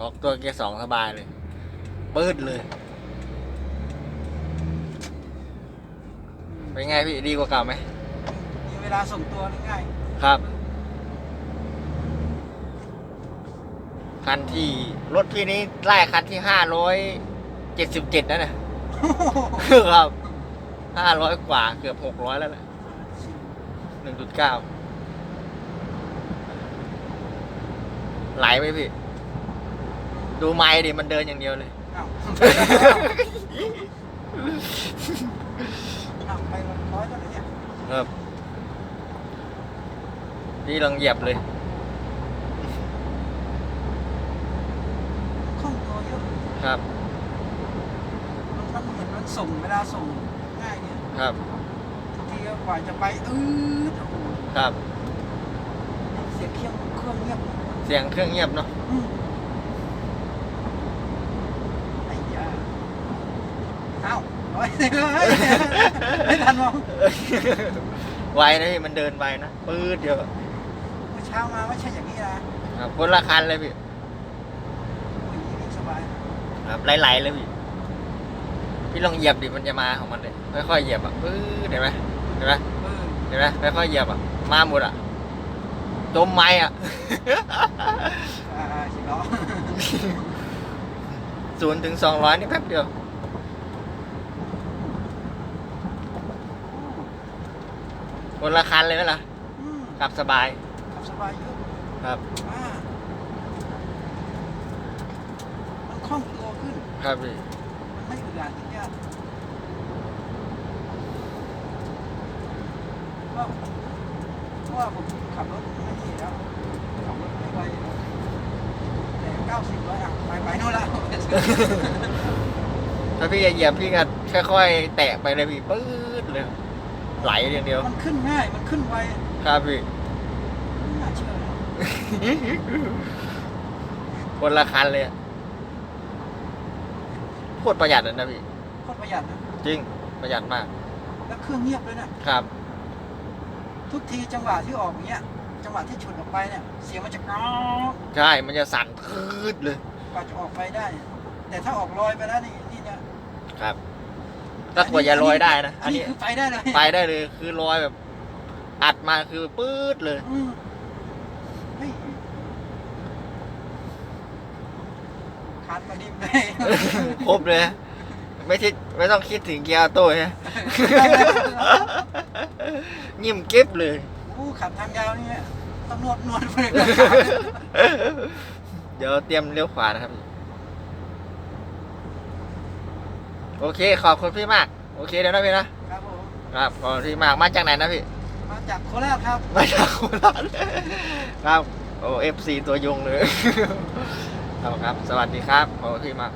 ออกตัวเกียร์สองสบายเลย ปืดเลย เป็นไงพี่ดีกว่าเก่าไหม มีเวลาส่งตัวง่ายครับ คันที่รถพี่นี้ไล่คันที่ห้าร้อยเจ็ดสิบเจ็ดนั่นน่ะครับห้าร้อยกว่าเกือบหกร้อยแล้วแหละหนึ่งจุดเก้าไหลไหมพี่ ดูไม้ดิมันเดินอย่างเดียวเลยๆอ้าวอ้าวไปร้อยแล้วเนี่ยครับ พี่ลองเหยียบเลย คล่องตัวเยอะครับ มันมันเหมือนมันส่งเวลาส่งง่ายเนี่ยครับ บางทีก็กว่าจะไปอืดโอ้โหครับ เสียงเครื่องเครื่องเงียบเสียงเครื่องเงียบเนาะ อืมไอ้ยาเอ้าร้อยเลยไม่ทันมองไวนะพี่มันเดินไวนะปื๊ดเดียวเมื่อเช้ามาไม่ใช่อย่างนี้นะครับคนละคันเลยพี่โอ้ยนี่สบายครับไหลๆเลยพี่พี่ลองเหยียบดิมันจะมาของมันเลยค่อยๆเหยียบอะปื๊ดเห็นไหมเห็นไหมเออเห็นไหมค่อยๆเหยียบอะมาหมดอะจมไม้อะอ่าสิเนาะศูนย์ถึงสองร้อยนี่แป๊บเดียว คนละคันเลยไหมล่ะอืมขับสบายขับสบายเยอะครับอ่ามันคล่องตัวขึ้น ครับพี่มันไม่อึดอัดอย่างเงี้ยก็เพราะว่าผมขับรถไม่ดีแล้วขับรถไม่ไหวแต่เก้าสิบร้อยอะไปไปโน่นแล้ว ถ้าพี่จะเหยียบพี่ก็ค่อยๆแตะไปเลยพี่ปื๊ดเลย ไหลอย่างเดียว มันขึ้นง่าย มันขึ้นไวครับพี่ ไม่น่าเชื่อนะคนละคันเลยอะโคตรประหยัดเลยนะพี่ โคตรประหยัดนะ จริง ประหยัดมาก แล้วเครื่องเงียบเลยนะ ครับ ทุกทีจังหวะที่ออกอย่างเงี้ย จังหวะที่ฉุดออกไปเนี่ย เสียงมันจะก้าวใช่ มันจะสั่นพืดเลย กว่าจะออกไปได้ แต่ถ้าออกลอยไปแล้วนี่นี่เนี่ยครับ ถ้ากว่าจะลอยได้นะ อัอันนนี้นี้คือไปได้เลยไปได้เลย คือลอยแบบ อัดมาคือปื๊ดเลยอืมเฮ้ยขาดมาดิบเลย ครบเลย ไม่คิดไม่ต้องคิดถึงเกียร์ออโต้ใช่ไหมยิ้มเก็บเลย อู้ขับทางยาวนี่เนี่ยต้องนวดนวดไปเลย เดี๋ยวเตรียมเลี้ยวขวานะครับ โอเค ขอบคุณพี่มาก โอเคเดี๋ยวนะพี่นะครับผม ครับขอบคุณพี่มากมาจากไหนนะพี่ มาจากโคราชครับ มาจากโคราชครับโอ้เอฟซีตัวยงเลย ครับครับ สวัสดีครับขอบคุณพี่มาก